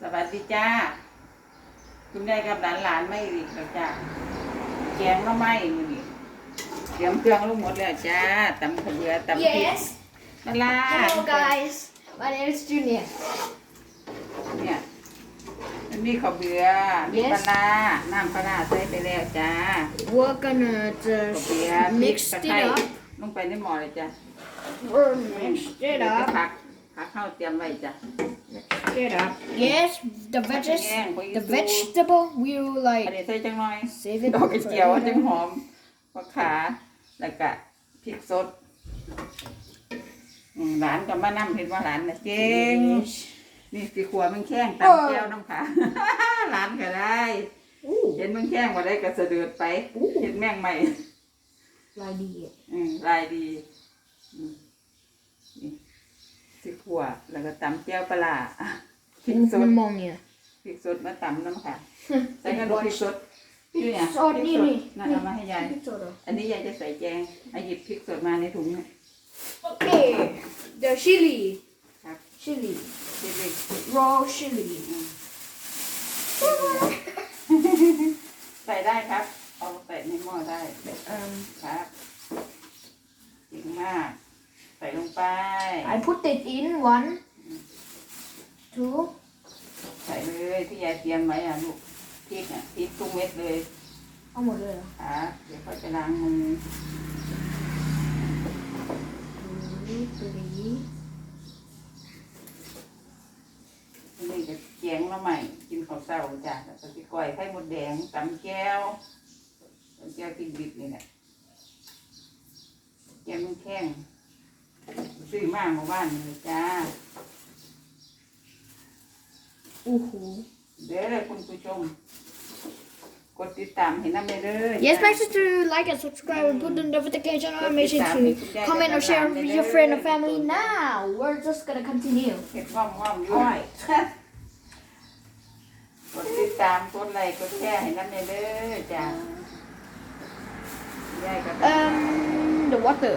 สวัสดีจ้า คุณยายกับหลานหลานๆไม่อีกแล้วจ้าแกงก็ไม่มือนี่เตรียมเครื่องลูกหมดแล้วจ้าตำขะเบือตำพริก Yes. ปลาร้า Hello guys. My name is Junior. เนี่ยมันมีข้าวเบือมี Yes ปลาร้าน้ำปลาร้าใส่ไปแล้วจ้า We're gonna ข้าว just เบือพริก mix ตะ it ไคร้ up. ลงไปในหม้อเลยจ้า We're mix it เดี๋ยวจะ up. ผัก ผักเข้าเตรียมไว้จ้ะ Mix it up. Yes, the veggies, Yeah, we the do- vegetable will อัน like นี้ใส่จังหน่อย save it ดอกกระ for เจียวจัง later. หอมมะขา แล้วก็พริกสดอืมหลานกับมานั่เห็นว่าหลานน่ะเก่ง Yes. นี่สีขวมันแข้งตามแก้วน้ำขา หลานก็ได้ Ooh, เห็นมันแข้งว่าได้ก็สะเดือดไป เห็นแม่งใหม่ like the อืมลายดีอืมนี่ สีขวแล้วก็ตำแก้วปลาร้าพริกสด pneumonia. พริกสดมาตำน้ำขาใส่กระดูกพริกสดนี่เนี่ยสดนี่นี่นั่นเอามาให้ยาย Soda. อันนี้ยายจะใส่แกงเอาหยิบพริกสดมาในถุงเนี่ย Okay, the chili, ครับ chili, เด็ก raw chili. ๆใส่ได้ครับ เอาใส่ในหม้อได้ Um, ครับเก่งมาก ใส่ลงไป I put it in one, two, ใส่เลยที่ยายเตรียมไว้อะลูกพริกอะพริกทุกเม็ดเลยเอาหมดเลยเหรอครับเดี๋ยวเขาจะล้างมือ two, three. อันนี่ก็แกงละใหม่ กินข้าวเช้าจ้ะแล้วก็สิก้อยไข่มดแดงตำแก้วตำแก้วกินดิบนี่แหละแกงมันแข้ง ซื้อมาเมื่อวานนี่เลยจ้า Uhu. เด้อเลยคุณผู้ชม กดติดตามให้น้ำไปเลย Yes, make sure to like and subscribe and put the notification on. Make sure to comment or share with your friend or family. Now, we're just gonna continue. เห็ดว่อมว่อมๆอยู่ Alright. กดติดตามกดไลค์กดแชร์ให้น้ำไปเลยจ้ายายก็ได้ Um, the water.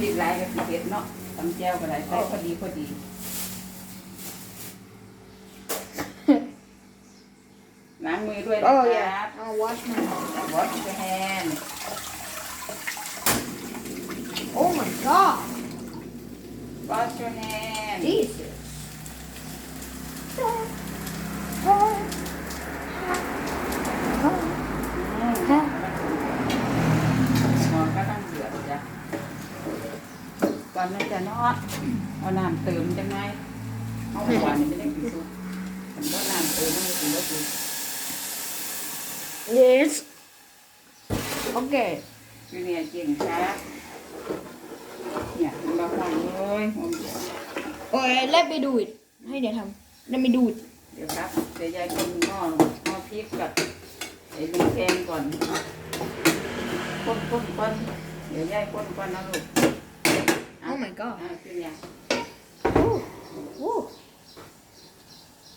ใส่พริกหลายก็สิเผ็ดเนาะตำแจ่วก็ได้ใส่พอดีพอดีล้างมือด้วยนะ Oh ค yeah. รับ I'll wash my hands. wash your hand Oh my god. wash your hand Jesus. อืมหมอก็ต้องเดือดจ้ะ ก่อนมันจะนอดเอาน้ำเติมจังไงเอาหวานนี่ไม่ได้กินซุปผมก็น้ำเติมไม่กินแล้วกิน Yes. Okay. คือเนี่ยเก่งครับเนี่ยมันมาห่อนเลยห่อน Okay, let me do it. ให้เดี๋ยวทำ Let me do it. เดี๋ยวครับ เดี๋ยวยายคนหม้อหม้อพริกกับไอ้ลูกแกงก่อนคนคนคนเดี๋ยวยายคนก่อนนะลูก Oh my god. อ่าคือเนี่ย Ooh. Ooh.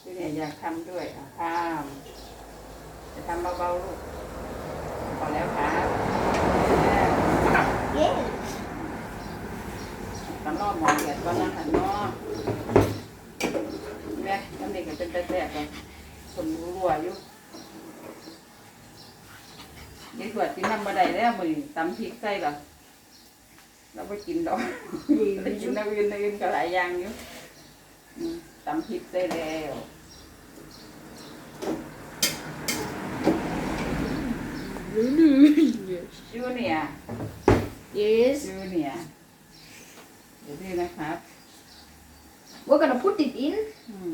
คือเนี่ยอยากทำด้วยอะข้ามจะทำเบาๆลูกพอแล้วครับ Yes. ตอนรอบหมอเดือดก่อนนะหันเนาะแม่น้ำเด็กก็เป็นแต่แสบเลยคนรัวๆอยู่ยี่ตรวจกินน้ำบะไดแล้วมือนี้ตำพริกใส่หรอ เราไปกินดอกไปกินน้ำอื่นน้ำอื่นก็หลายอย่างอยู่อืมตำพริกใส่แล้ว yes. จูเนียร์ Yes. จูเนียร์เดี๋ยวดูนะครับ We're gonna put it in. อืม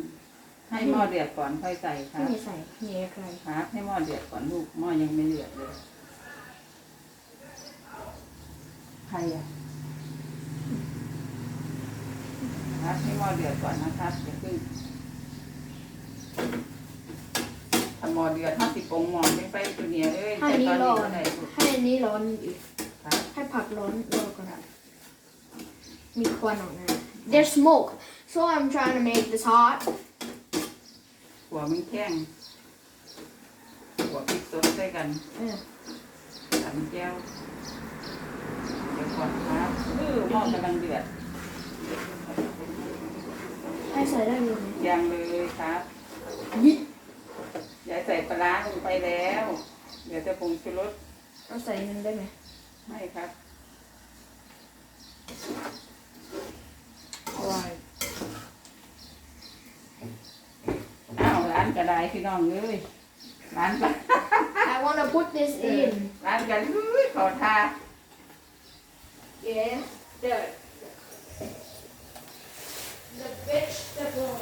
ให้หม้อเดือดก่อนค่อยใส่คให้รับเมียใส่เมียใครครับ ให้หม้อเดือดก่อนลูกหม้อยังไม่เดือดเลยใครอะ ครับให้หม้อเดือดก่อนนะครับอย่าเพิ่งถ้าหม้อเดือดห้าสิบองหม้อไม่ไปตัวเนี้ยเอ้ยให้แต่นี้ตอนร้นี้อนก็ได้ลูกให้อันนี้ร้อนอีกครับให้ผักร้อนรอก่อนนะมีควันออกมา There's smoke so I'm trying to make this hot หัวมันแข็งหัวพริกสดใส่กันเออตำแก้วเดี๋ยวก่อนครับเออหม้อกำลังเดือด ให้ใส่ได้เลยยังเลยครับยิบยายใส่ปลาร้าลงไปแล้ว เดี๋ยวจะปรุงชูรสเอาใส่นึงได้ไหมให้ครับว้ายอ้าวร้านกระไดพี่น้องเลยร้านปลา I wanna put this in ร้านกันอุ้ยขอทา yes the the vegetable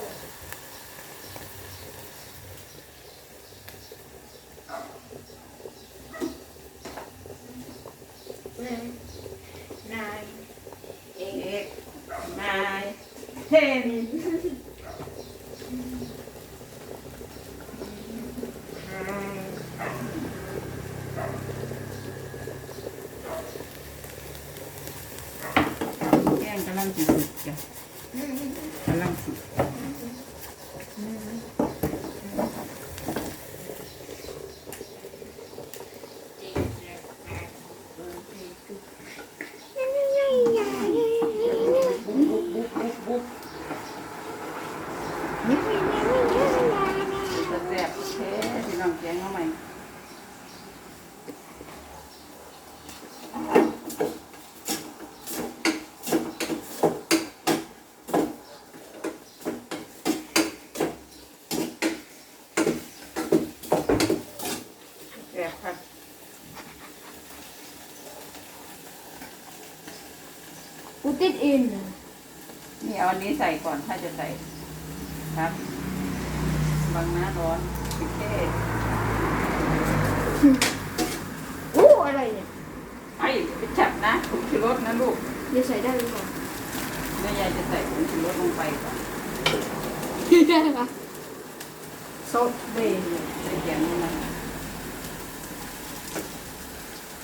nine nine เอกนายเทน แก งกำลังสุกจ้ะกำลังสุก บุ๊บบุ๊บบุ๊บบุ๊บจะแซ่บเท่พี่น้องแกงเข้าไหมแซ่บครับ Put it in นี่เอาอันนี้ใส่ก่อนถ้าจะใส่ครับบางน้าร้อนปิดเท่อู้อะไรเนี่ยไอ้ไปจับนะผงชูรสนะลูกเดี๋ยวใส่ได้หรือเปล่าแม่ยายจะใส่ผงชูรสลงไปก่อนได้ปะซอสเบย์ใส่แกงนี่นะ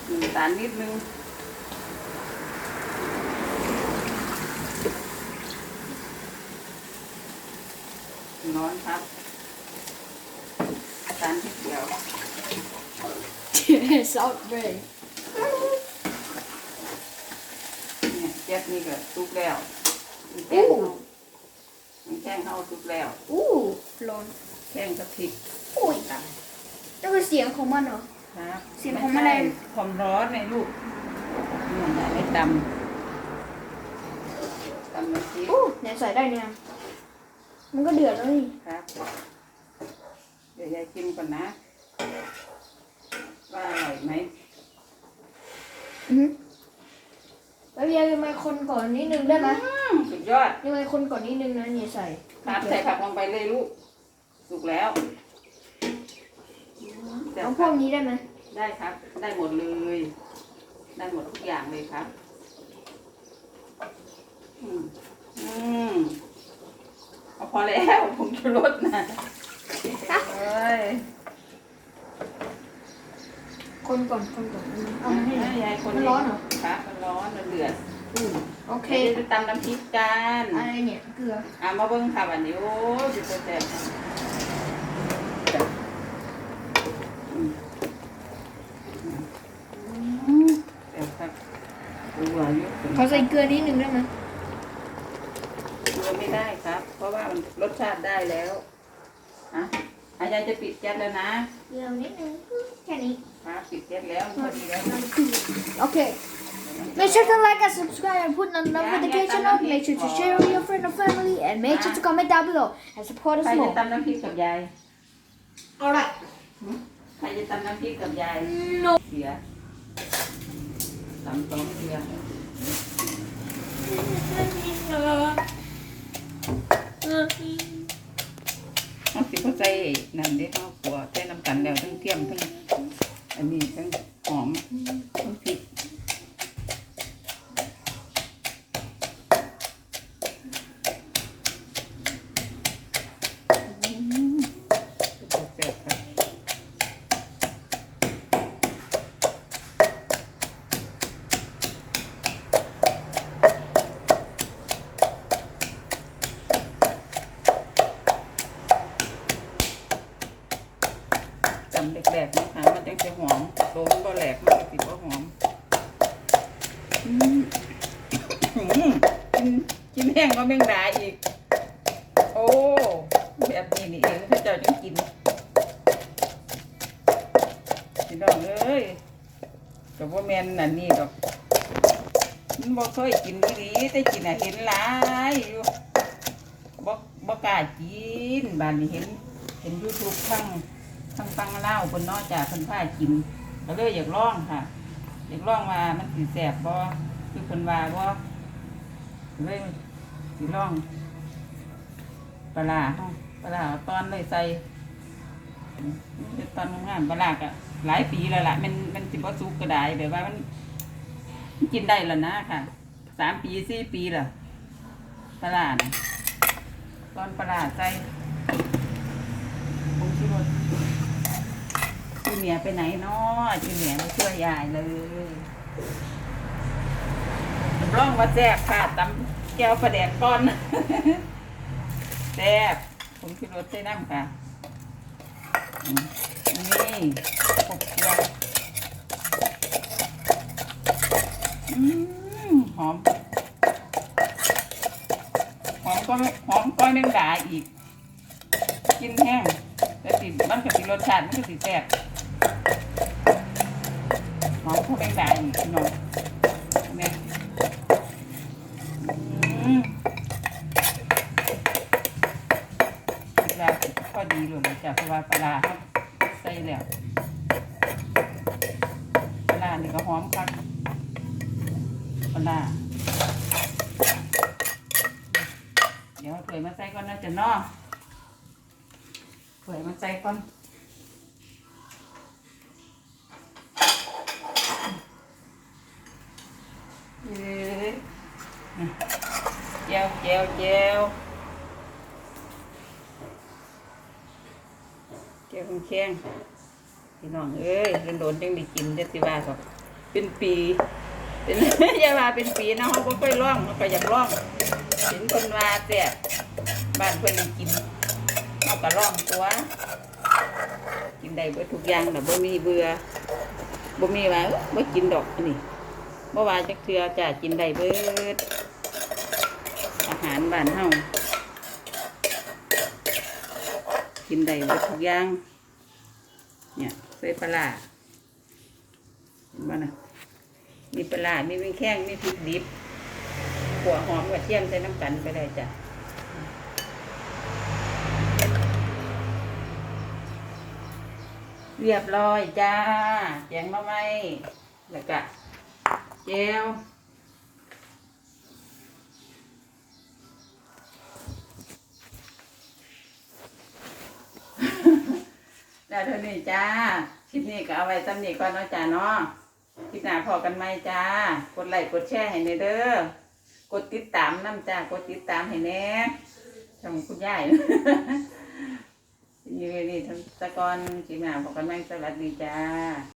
น้ำตาลนิดนึงร้อนครับน้ำตาลนิดเดียว ซอสเบย์เนี่ยแก๊สนี่ก็สุกแล้วแกอู้งเขาแกงเขาสุกแล้ว อู้ร้อนแกงกะพริกอุ้ยตนั่นคือเสียงของมันเหรอำครับเสียงของแมลง ไใช่ความร้อนในลูกเนี่ยได้ไม่ตำตำน้ำพริกอู้เนี่ยใส่ได้เนี่ยมันก็เดือดแล้วนี่ครับ เดี๋ยวยายชิมก่อนนะ ว่าอร่อยไหมอือหือแล้วยายมาคนก่อนนิดนึงได้ไหมอืมสุดยอดยังไงคนก่อนนิดนึงนะเนี่ยใส่ครับใส่ผักลงไปเลยลูก สุกแล้วแต่เอาพวกนี้ได้ไหมได้ครับ ได้หมดเลย ได้หมดทุกอย่างเลยครับ อืมอืมเอาพอแล้วผมชูรสนะเอ้ย คนก่อนคนก่อนเอามาให้หน่อยยายคนมันร้อนเหรอครับมันร้อนมันเดือดโอเคเดี๋ยวจะตำน้ำพริกกันอะไรเนี่ยเกลืออะมาเบิ้งค่ะวันนี้โอ้ยจะแซ่บอืมอืมแซ่บครับตัวอยู่เขาใส่เกลือนิดนึงได้ไหมเกลือไม่ได้ครับ เพราะว่ามันรสชาติได้แล้วอะ อาจารย์จะปิดแก๊สแล้วนะเกลือนิดนึงแค่นี้ครับปิดแก๊สแล้วพอดีแล้วโอเค Make sure to like and subscribe and put on the notification on. Make sure to share with your friend and family and make sure to comment down below and support ใคร us จะ more. ตำน้ำพริกกับยาย Alright. ใครจะตำน้ำพริกกับยาย No. เสียตำสองเสียเอาสิเขาใส่ นั่นได้เขาขัวใส่น้ำกันแล้วทั้งเทียมทั้งอันนี้ทั้งหอมทั้งพริกอืมแซ่บๆครับ จำแหลกๆนะคะมันจังจะหอมโดนก็แหลกมันก็ติดว่าหอมอืมอืมกินกินแห้งก็แมงดาอีก แบบนี้นี่เองพระเจ้าจึงกินพี่น้องเอ้ยกับว่าแมนนันนี่ดอกมันบ่เคยกินดีแต่กินอะเห็นหลายอยู่บ่บ่กล้ากินบ้านนี้เห็น เห็นยูทูบทั้งทั้งฟังเล่าคนนอกจากคนพากินก็เลยอยากลองค่ะ อยากลองว่ามันสิแสบบ่คือคนว่าบ่เลยสิลอง ปลาร้าเฮาปลาร้าเอาตอนเลยใส่อืมเป็นตอนงามปลาร้าก็หลายปีแล้วล่ะมันมันสิบ่สุกก็ได้แบบว่ามันมันกินได้แล้วนะค่ะสามปีสี่ปีแล้วปลาร้าน่ะตอนปลาร้าใส่ผงชูรสจูเนียร์ไปไหนเนาะจูเนียร์มาช่วยยายเลยรับร่องว่าแซ่บค่ะตำแก้วปลาแดกก้อน แซ่บผมคิดรสใส่น้ำค่ะนี่ครบเครื่องอืมหอม หอมก็หอมก้อยแมงดาอีก กินแห้งแต่ติดมันก็สิรสชาติมันก็สิแซ่บหอมข้าวแมงดาอีกพี่น้องแม่อืม ปลาพอดี เลยนะจ้ะเพราะว่าปลาเขาใส่แล้วปลานี่ก็หอมคักปลาเดี๋ยวเอาถ้วยมาใส่ก่อนนะจะนาะถ้วยมาใส่ก่อนเอ้เจียวเจียวเจียว จ้าของแข้งพี่น้องเอ้ยโดนๆจังได้กินจะสิว่าก็เป็นปีเป็นอย่าว่าเป็นปีนะเขาก็ค่อยร้องเขาก็อยากร้องเห็นคนว่าแต่บบ้านเพิ่นได้กินเขาก็ร้องตัวกินได้เบิดทุกอย่างน่บ่มีเบื่อบ่มีว่าบ่กินดอกนนี้บ่ว่าจักเทื่อจ้ากินได้เบิดอาหารบ้านเฮา กินได้หมดทุกอย่าง เนี่ยใส่ปลาร้าเห็นบ่นะมีปลาร้ามีวิ่งแข้งมีพริกดิบหัวหอมกับเทียมใส่น้ำกันไปได้จ้ะเรียบร้อยจ้าแจงมาไหมแล้วก็เจล แล้วเท่านี้จ้า คลิปนี้ก็เอาไว้ซ้ำนี้ก่อนเนาะจ้าเนาะ คลิปหน้าพอกันไหมจ้า กดไลค์กดแชร์ให้ในเด้อ กดติดตามน้ำจ้า กดติดตามให้แน่ช่องคุณยายนี่นี่ทำตะกอนคลิปหน้าพอกันไหมสวัสดีจ้า